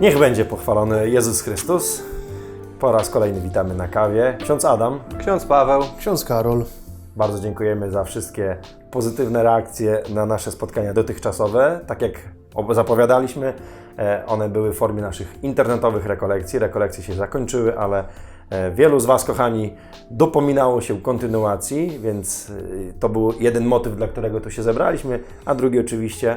Niech będzie pochwalony Jezus Chrystus. Po raz kolejny witamy na kawie. Ksiądz Adam, Ksiądz Paweł. Ksiądz Karol. bardzo dziękujemy za wszystkie pozytywne reakcje na nasze spotkania dotychczasowe. Tak jak zapowiadaliśmy, e, one były w formie naszych internetowych rekolekcji. Rekolekcje się zakończyły, ale e, wielu z Was, kochani, dopominało się kontynuacji, więc e, to był jeden motyw, dla którego tu się zebraliśmy, a drugi oczywiście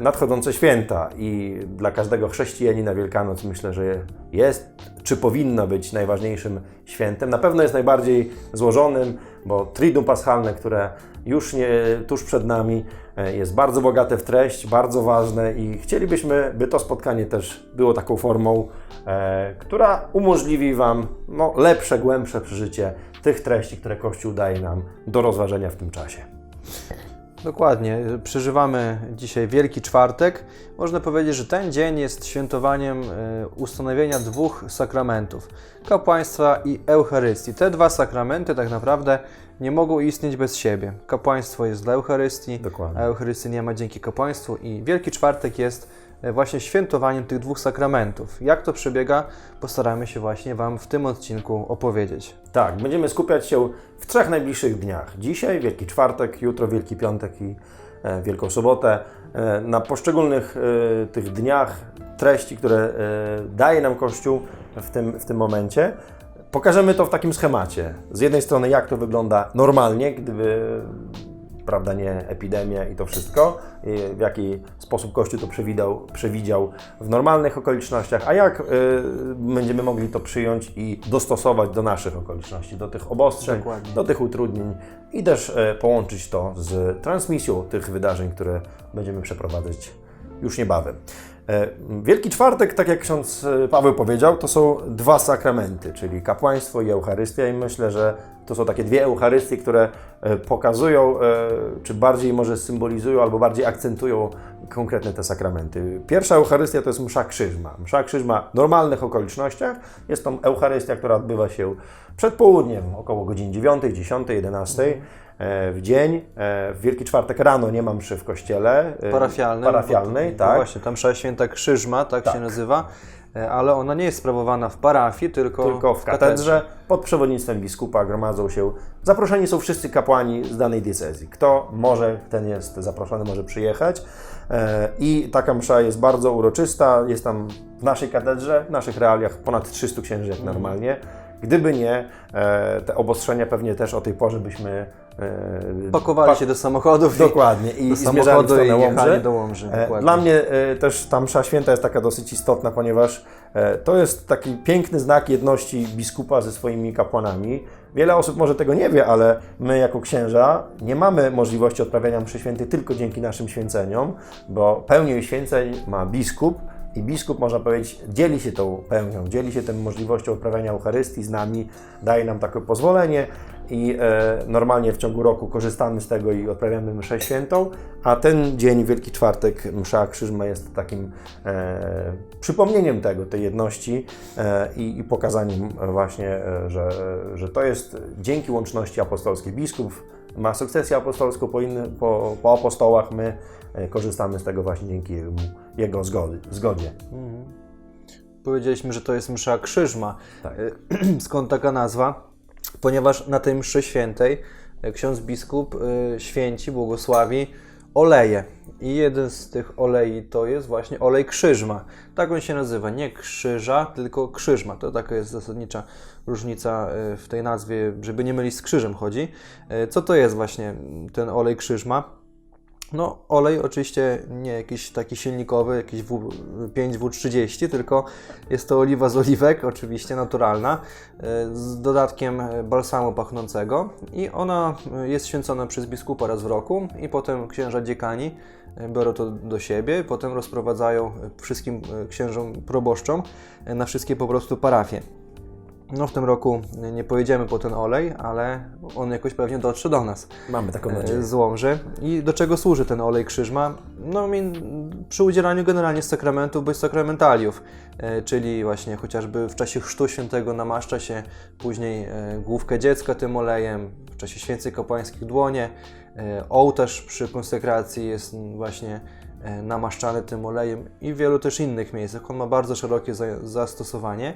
nadchodzące święta. I dla każdego chrześcijanina Wielkanoc myślę, że jest, czy powinno być najważniejszym świętem. Na pewno jest najbardziej złożonym, bo Triduum Paschalne, które już nie, tuż przed nami, e, jest bardzo bogate w treść, bardzo ważne i chcielibyśmy, by to spotkanie też było taką formą, e, która umożliwi Wam no, lepsze, głębsze przeżycie tych treści, które Kościół daje nam do rozważenia w tym czasie. Dokładnie. Przeżywamy dzisiaj Wielki Czwartek. Można powiedzieć, że ten dzień jest świętowaniem e, ustanowienia dwóch sakramentów: kapłaństwa i Eucharystii. Te dwa sakramenty tak naprawdę nie mogą istnieć bez siebie. Kapłaństwo jest dla Eucharystii, Dokładnie. a Eucharystii nie ma dzięki kapłaństwu i Wielki Czwartek jest właśnie świętowaniem tych dwóch sakramentów. Jak to przebiega, postaramy się właśnie Wam w tym odcinku opowiedzieć. Tak, będziemy skupiać się w trzech najbliższych dniach. Dzisiaj Wielki Czwartek, jutro Wielki Piątek i e, Wielką Sobotę. E, na poszczególnych e, tych dniach treści, które e, daje nam Kościół w tym, w tym momencie, pokażemy to w takim schemacie. Z jednej strony, jak to wygląda normalnie, gdyby prawda, nie epidemia i to wszystko, i w jaki sposób Kościół to przewidział, przewidział w normalnych okolicznościach, a jak y, będziemy mogli to przyjąć i dostosować do naszych okoliczności, do tych obostrzeń, Dokładnie. do tych utrudnień i też y, połączyć to z transmisją tych wydarzeń, które będziemy przeprowadzać już niebawem. E, Wielki Czwartek, tak jak ksiądz e, Paweł powiedział, to są dwa sakramenty, czyli kapłaństwo i Eucharystia i myślę, że to są takie dwie Eucharystie, które e, pokazują, czy bardziej może symbolizują, albo bardziej akcentują konkretne te sakramenty. Pierwsza Eucharystia to jest msza krzyżma. Msza krzyżma w normalnych okolicznościach jest to Eucharystia, która odbywa się przed południem, około godzin 9, 10, 11 e, w dzień. E, W Wielki Czwartek rano nie mam mszy w kościele. e, parafialnej. Parafialnej, No tak. właśnie, tam msza święta Krzyżma, tak, się nazywa, e, ale ona nie jest sprawowana w parafii, tylko, Tylko w katedrze pod przewodnictwem biskupa gromadzą się. Zaproszeni są wszyscy kapłani z danej diecezji. Kto może, ten jest zaproszony, może przyjechać. E, I taka msza jest bardzo uroczysta. Jest tam w naszej katedrze, w naszych realiach ponad 300 księży jak normalnie. Gdyby nie, e, te obostrzenia pewnie też o tej porze byśmy e, Pakowali pa- się do samochodów Dokładnie i, do i samochodu stronę i Łomży. do Łomży. E, Dokładnie. Dla mnie też ta msza święta jest taka dosyć istotna, ponieważ to jest taki piękny znak jedności biskupa ze swoimi kapłanami. Wiele osób może tego nie wie, ale my jako księża nie mamy możliwości odprawiania mszy świętej tylko dzięki naszym święceniom, bo pełnię święceń ma biskup, i biskup, można powiedzieć, dzieli się tą pełnią, dzieli się tą możliwością odprawiania Eucharystii z nami, daje nam takie pozwolenie i e, normalnie w ciągu roku korzystamy z tego i odprawiamy mszę świętą, a ten dzień, Wielki Czwartek, msza krzyżma jest takim e, przypomnieniem tego, tej jedności e, i, i pokazaniem właśnie, e, że, że to jest dzięki łączności apostolskiej. Biskup ma sukcesję apostolską po, inny, po, po apostołach, my e, korzystamy z tego właśnie dzięki jego, jego zgody, zgodzie. Powiedzieliśmy, że to jest msza Krzyżma. Tak. E, Skąd taka nazwa? Ponieważ na tej mszy świętej e, ksiądz biskup święci, błogosławi oleje. I jeden z tych olei to jest właśnie olej krzyżma. Tak on się nazywa. Nie krzyża, tylko krzyżma. To taka jest zasadnicza różnica e, w tej nazwie, żeby nie mylić z krzyżem chodzi. E, Co to jest właśnie ten olej krzyżma? No, olej oczywiście nie jakiś taki silnikowy, jakiś W, 5W30, tylko jest to oliwa z oliwek, oczywiście naturalna, e, z dodatkiem balsamu pachnącego i ona jest święcona przez biskupa raz w roku i potem księża dziekani e, biorą to do siebie, potem rozprowadzają wszystkim e, księżom proboszczom na wszystkie po prostu parafie. No w tym roku nie pojedziemy po ten olej, ale on jakoś pewnie dotrze do nas Mamy taką e, nadzieję. z Łomży. I do czego służy ten olej krzyżma? No przy udzielaniu generalnie sakramentów bądź sakramentaliów, e, czyli właśnie chociażby w czasie chrztu świętego namaszcza się później e, główkę dziecka tym olejem, w czasie święceń kapłańskich dłonie, ołtarz przy konsekracji jest właśnie namaszczany tym olejem i w wielu też innych miejscach. On ma bardzo szerokie za, zastosowanie,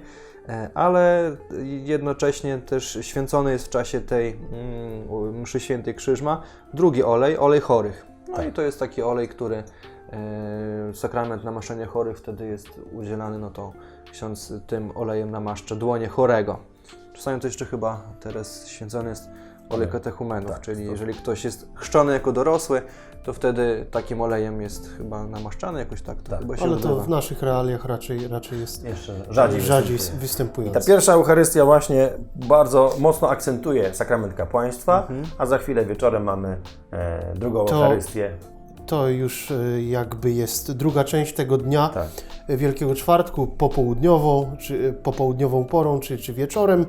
e, ale jednocześnie też święcony jest w czasie tej mm, mszy świętej Krzyżma drugi olej, olej chorych. No i to jest taki olej, który e, sakrament namaszczenia chorych wtedy jest udzielany, no to ksiądz tym olejem namaszcza dłonie chorego. Czasami to jeszcze chyba teraz święcony jest olej katechumenów, Tak, czyli to- jeżeli ktoś jest chrzczony jako dorosły, to wtedy takim olejem jest chyba namaszczany jakoś tak. To Tak. chyba się Ale to odbywa. w naszych realiach raczej, raczej jest Jeszcze rzadziej, rzadziej występuje. występujący. Ta pierwsza Eucharystia właśnie bardzo mocno akcentuje sakrament kapłaństwa, Mhm. a za chwilę wieczorem mamy e, drugą To- Eucharystię. To już e, jakby jest druga część tego dnia, Tak. Wielkiego Czwartku, popołudniową, czy e, popołudniową porą, czy, czy wieczorem,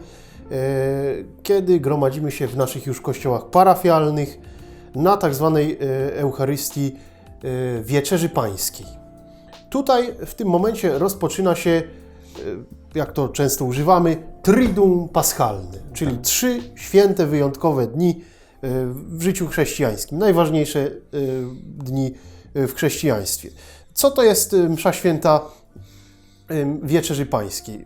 kiedy gromadzimy się w naszych już kościołach parafialnych na tak zwanej e, Eucharystii e, Wieczerzy Pańskiej. Tutaj w tym momencie rozpoczyna się, e, jak to często używamy, Triduum Paschalne, czyli trzy święte, wyjątkowe dni e, w życiu chrześcijańskim, najważniejsze e, dni e, w chrześcijaństwie. Co to jest e, msza święta e, Wieczerzy Pańskiej?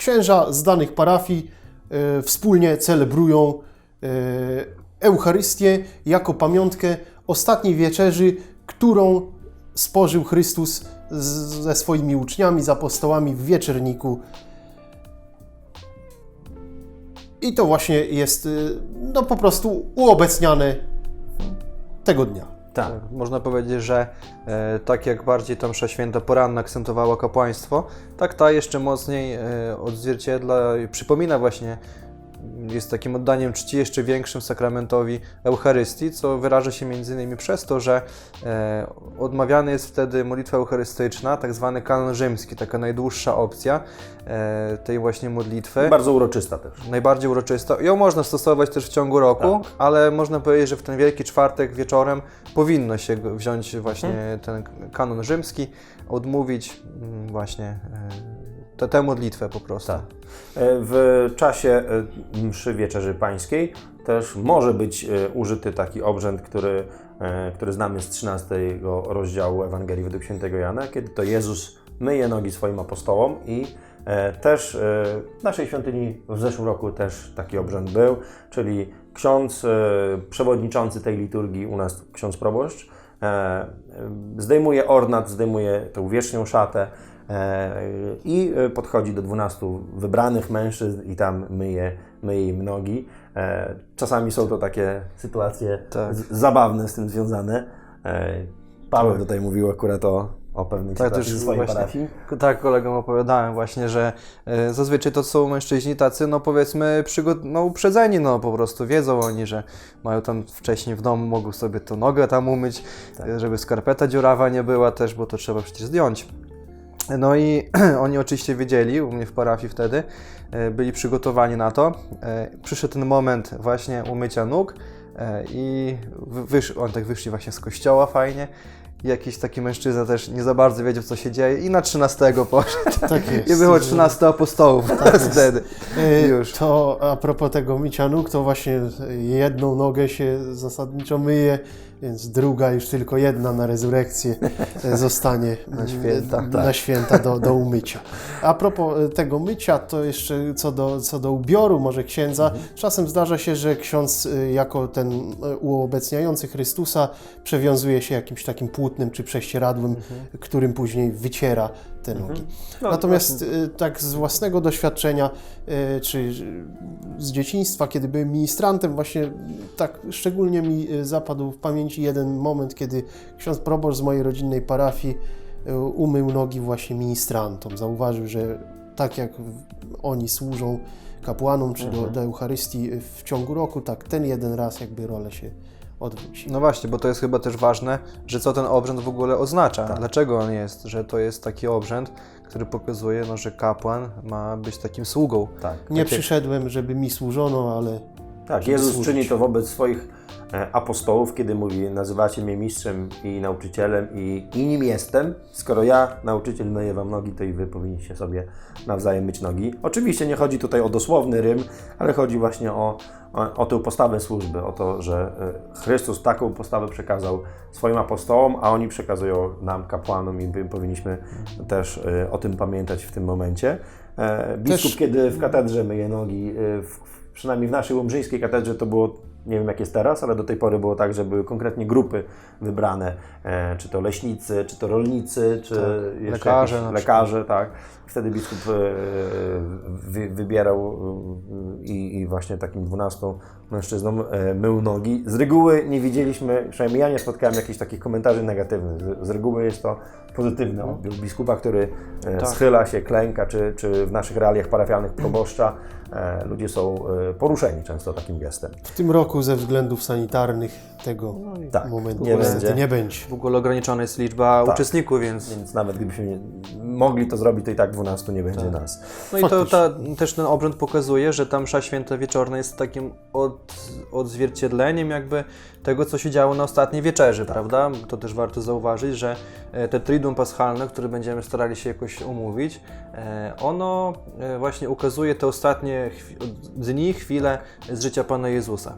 E, Księża z danych parafii e, wspólnie celebrują e, Eucharystię jako pamiątkę ostatniej wieczerzy, którą spożył Chrystus ze swoimi uczniami, z apostołami w wieczerniku. I to właśnie jest y, no, po prostu uobecniane tego dnia. Tak. Tak, można powiedzieć, że e, tak jak bardziej ta msza święta poranna akcentowała kapłaństwo, tak ta jeszcze mocniej e, odzwierciedla i przypomina właśnie, jest takim oddaniem czci jeszcze większym sakramentowi Eucharystii, co wyraża się między innymi przez to, że e, odmawiany jest wtedy modlitwa eucharystyczna, tak zwany kanon rzymski, taka najdłuższa opcja e, tej właśnie modlitwy. Bardzo uroczysta też. Najbardziej uroczysta. Ją można stosować też w ciągu roku, ale można powiedzieć, że w ten Wielki Czwartek wieczorem powinno się wziąć właśnie ten kanon rzymski, odmówić mm, właśnie e, tę- tę modlitwę po prostu. Tak. E, W czasie e, mszy Wieczerzy Pańskiej też może być e, użyty taki obrzęd, który, który znamy z 13 rozdziału Ewangelii według świętego Jana, kiedy to Jezus myje nogi swoim apostołom i też w naszej świątyni w zeszłym roku też taki obrzęd był, czyli ksiądz przewodniczący tej liturgii u nas, ksiądz proboszcz, zdejmuje ornat, zdejmuje tą wierzchnią szatę, I e, podchodzi do 12 wybranych mężczyzn i tam myje, myje im nogi. E, Czasami są to takie sytuacje Tak. z- zabawne z tym związane. E, Paweł tutaj mówił akurat o, o pewnej Tak, sytuacji swojej właśnie, parafii. tak, kolegom opowiadałem właśnie, że e, zazwyczaj to są mężczyźni tacy, no powiedzmy, przygo- no, uprzedzeni, no po prostu wiedzą oni, że mają tam wcześniej w domu, mogą sobie to nogę tam umyć, e, żeby skarpeta dziurawa nie była też, bo to trzeba przecież zdjąć. No i oni oczywiście wiedzieli, u mnie w parafii wtedy, e, byli przygotowani na to. E, Przyszedł ten moment właśnie umycia nóg e, i wy- wysz, on tak wyszli właśnie z kościoła fajnie. Jakiś taki mężczyzna też nie za bardzo wiedział, co się dzieje i na 13 poszedł. Tak jest. I było 13 apostołów wtedy. E, Już. To a propos tego mycia nóg, to właśnie jedną nogę się zasadniczo myje, więc druga już tylko jedna na rezurekcję e, zostanie Na święta, m, tak. na święta do, do umycia. A propos e, tego mycia, to jeszcze co do, co do ubioru może księdza, Mhm. czasem zdarza się, że ksiądz e, jako ten uobecniający Chrystusa przewiązuje się jakimś takim płótnem czy prześcieradłem, Mhm. którym później wyciera te nogi. No, Natomiast y, tak z własnego doświadczenia, czy z dzieciństwa, kiedy byłem ministrantem, właśnie tak szczególnie mi zapadł w pamięci jeden moment, kiedy ksiądz proboszcz z mojej rodzinnej parafii y, umył nogi właśnie ministrantom. Zauważył, że tak jak oni służą kapłanom czy do, do Eucharystii y, w ciągu roku, tak ten jeden raz jakby rolę się odwróci. No właśnie, bo to jest chyba też ważne, że co ten obrzęd w ogóle oznacza. Tak. Dlaczego on jest, że to jest taki obrzęd, który pokazuje, no, że kapłan ma być takim sługą. Tak. Nie takie- przyszedłem, żeby mi służono, ale Tak, Jezus służyć. czyni to wobec swoich e, apostołów, kiedy mówi: Nazywacie mnie mistrzem i nauczycielem, i, i nim jestem. Skoro ja, nauczyciel, myję wam nogi, to i wy powinniście sobie nawzajem myć nogi. Oczywiście nie chodzi tutaj o dosłowny rym, ale chodzi właśnie o, o, o tę postawę służby, o to, że e, Chrystus taką postawę przekazał swoim apostołom, a oni przekazują nam, kapłanom, i my powinniśmy też e, o tym pamiętać w tym momencie. Biskup, Też- kiedy w katedrze myje nogi, w, przynajmniej w naszej łomżyńskiej katedrze to było, nie wiem jak jest teraz, ale do tej pory było tak, że były konkretnie grupy wybrane, e, czy to leśnicy, czy to rolnicy, czy jeszcze lekarze jakieś lekarze, tak. Wtedy biskup e, wy, wybierał e, i, i właśnie takim 12 mężczyznom e, mył nogi. Z reguły nie widzieliśmy, przynajmniej ja nie spotkałem jakichś takich komentarzy negatywnych. Z, z reguły jest to pozytywny odbiór biskupa, który Tak. schyla się, klęka, czy, czy w naszych realiach parafialnych proboszcza ludzie są poruszeni często takim gestem. W tym roku ze względów sanitarnych tego Tak, momentu nie niestety będzie. nie będzie. W ogóle ograniczona jest liczba Tak. uczestników, więc Więc nawet gdybyśmy nie, mogli to zrobić, to i tak 12 nie będzie nas. No i to ta, też ten obrząd pokazuje, że ta msza święta wieczorna jest takim od, odzwierciedleniem jakby tego, co się działo na ostatniej wieczerzy, prawda? To też warto zauważyć, że te triduum paschalne, które będziemy starali się jakoś omówić, e, ono e, właśnie ukazuje te ostatnie dni, chwile z życia Pana Jezusa.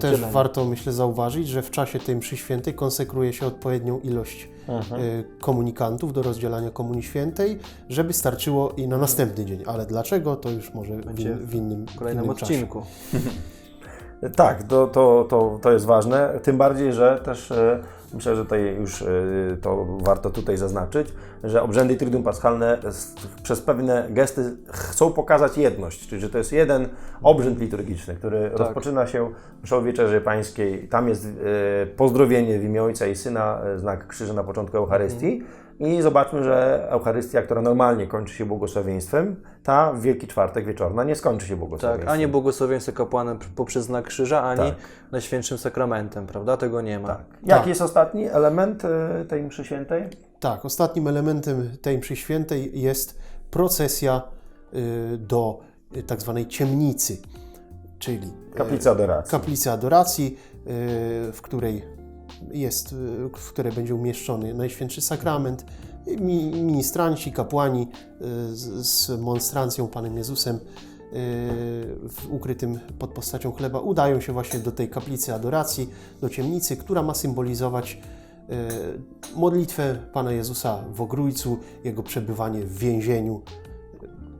Też warto, myślę, zauważyć, że w czasie tej mszy świętej konsekruje się odpowiednią ilość y, komunikantów do rozdzielania Komunii Świętej, żeby starczyło i na następny dzień. Ale dlaczego, to już może w, Będzie in, w innym, W kolejnym w innym czasie. odcinku. Tak, to, to, to, to jest ważne, tym bardziej, że też e, myślę, że tutaj już e, to warto tutaj zaznaczyć, że obrzędy Triduum Paschalne przez pewne gesty chcą pokazać jedność, czyli że to jest jeden obrzęd liturgiczny, który rozpoczyna się mszą Wieczerzy Pańskiej, tam jest e, pozdrowienie w imię Ojca i Syna, e, znak krzyża na początku Eucharystii i zobaczmy, że Eucharystia, która normalnie kończy się błogosławieństwem, ta w Wielki Czwartek wieczorna nie skończy się Tak, błogosławieństwem. ani błogosławieństwo kapłanem poprzez znak krzyża, ani Tak. Najświętszym sakramentem, prawda? Tego nie ma. Tak. Jaki Tak. jest ostatni element e, tej mszy świętej? Tak, ostatnim elementem tej mszy świętej jest procesja y, do y, tak zwanej ciemnicy, czyli y, Kaplica adoracji. kaplicy adoracji, y, w której jest, y, w której będzie umieszczony Najświętszy Sakrament. Ministranci, kapłani y, z, monstrancją Panem Jezusem y, ukrytym pod postacią chleba udają się właśnie do tej kaplicy adoracji, do ciemnicy, która ma symbolizować modlitwę Pana Jezusa w Ogrójcu, Jego przebywanie w więzieniu.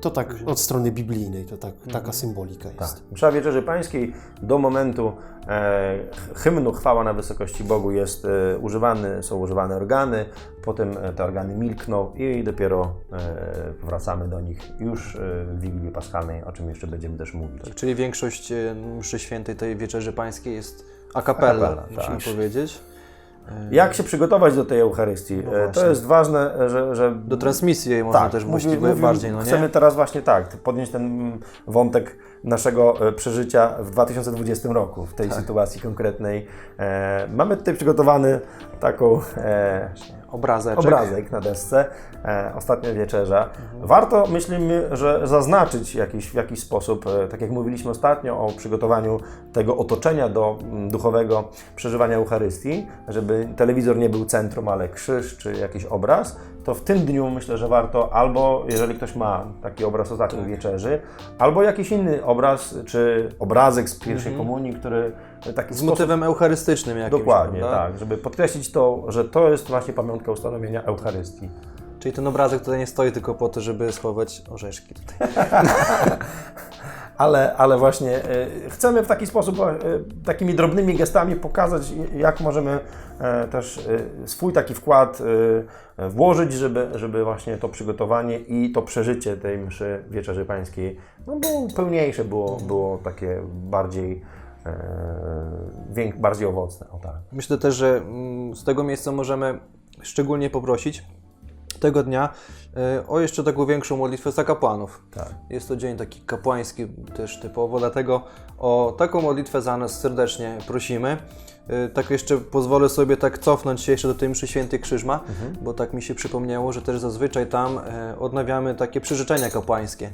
To tak od strony biblijnej, to tak, taka symbolika Tak. jest. Msza Wieczerzy Pańskiej do momentu e, hymnu Chwała na wysokości Bogu jest e, używany, są używane organy, potem e, te organy milkną i dopiero e, wracamy do nich już e, w Wigilii Paschalnej, o czym jeszcze będziemy też mówić. Czyli większość e, mszy świętej tej wieczerzy pańskiej jest A cappella, musimy tak. powiedzieć. Jak się przygotować do tej Eucharystii? No E, to jest ważne, e, że, że Do transmisji jej można też mówi- właściwie mówił- bardziej, no Chcemy nie? teraz właśnie tak, podnieść ten wątek naszego e, przeżycia w 2020 roku, w tej Tak. sytuacji konkretnej. E, mamy tutaj przygotowany taką e, Obrazeczek. obrazek na desce, e, ostatnia wieczerza. Mhm. Warto, myślimy, że zaznaczyć jakiś, w jakiś sposób, e, tak jak mówiliśmy ostatnio o przygotowaniu tego otoczenia do mm, duchowego przeżywania Eucharystii, żeby telewizor nie był centrum, ale krzyż czy jakiś obraz, to w tym dniu myślę, że warto albo, jeżeli ktoś ma taki obraz ostatniej Tak. wieczerzy, albo jakiś inny obraz, czy obrazek z pierwszej komunii, który taki Mhm. Z sposób motywem eucharystycznym jakimś. Dokładnie, prawda? tak, żeby podkreślić to, że to jest właśnie pamiątka ustanowienia Eucharystii. Czyli ten obrazek tutaj nie stoi tylko po to, żeby schować orzeszki tutaj. Ale, ale właśnie e, chcemy w taki sposób, e, takimi drobnymi gestami pokazać, jak możemy e, też swój taki wkład włożyć, żeby, żeby właśnie to przygotowanie i to przeżycie tej mszy Wieczerzy Pańskiej no, było pełniejsze, było, było takie bardziej, bardziej owocne. O tak. Myślę też, że mm, z tego miejsca możemy szczególnie poprosić tego dnia e, o jeszcze taką większą modlitwę za kapłanów. Tak. Jest to dzień taki kapłański też typowo, dlatego o taką modlitwę za nas serdecznie prosimy. Y, Tak jeszcze pozwolę sobie tak cofnąć się jeszcze do tej mszy świętej Krzyżma, bo tak mi się przypomniało, że też zazwyczaj tam e, odnawiamy takie przyrzeczenia kapłańskie.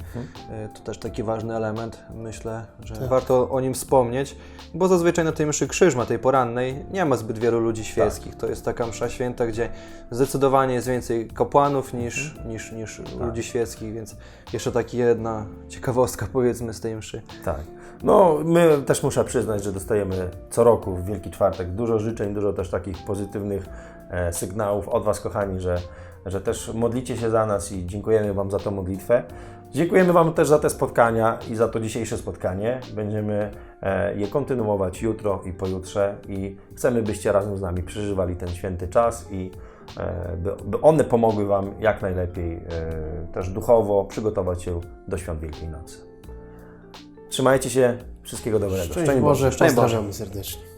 E, To też taki ważny element, myślę, że warto o nim wspomnieć, bo zazwyczaj na tej mszy Krzyżma, tej porannej, nie ma zbyt wielu ludzi świeckich. To jest taka msza święta, gdzie zdecydowanie jest więcej kapłanów niż, niż, niż ludzi świeckich, więc jeszcze taka jedna ciekawostka powiedzmy z tej mszy. Tak. No, my też muszę przyznać, że dostajemy co roku w Wielki Czwartek dużo życzeń, dużo też takich pozytywnych e, sygnałów od Was, kochani, że, że też modlicie się za nas i dziękujemy Wam za tą modlitwę. Dziękujemy Wam też za te spotkania i za to dzisiejsze spotkanie. Będziemy e, je kontynuować jutro i pojutrze i chcemy, byście razem z nami przeżywali ten święty czas i e, by, by one pomogły Wam jak najlepiej też duchowo przygotować się do świąt Wielkiej Nocy. Trzymajcie się, wszystkiego dobrego. Szczęść Boże, Szczęść Boże. pozdrawiamy serdecznie.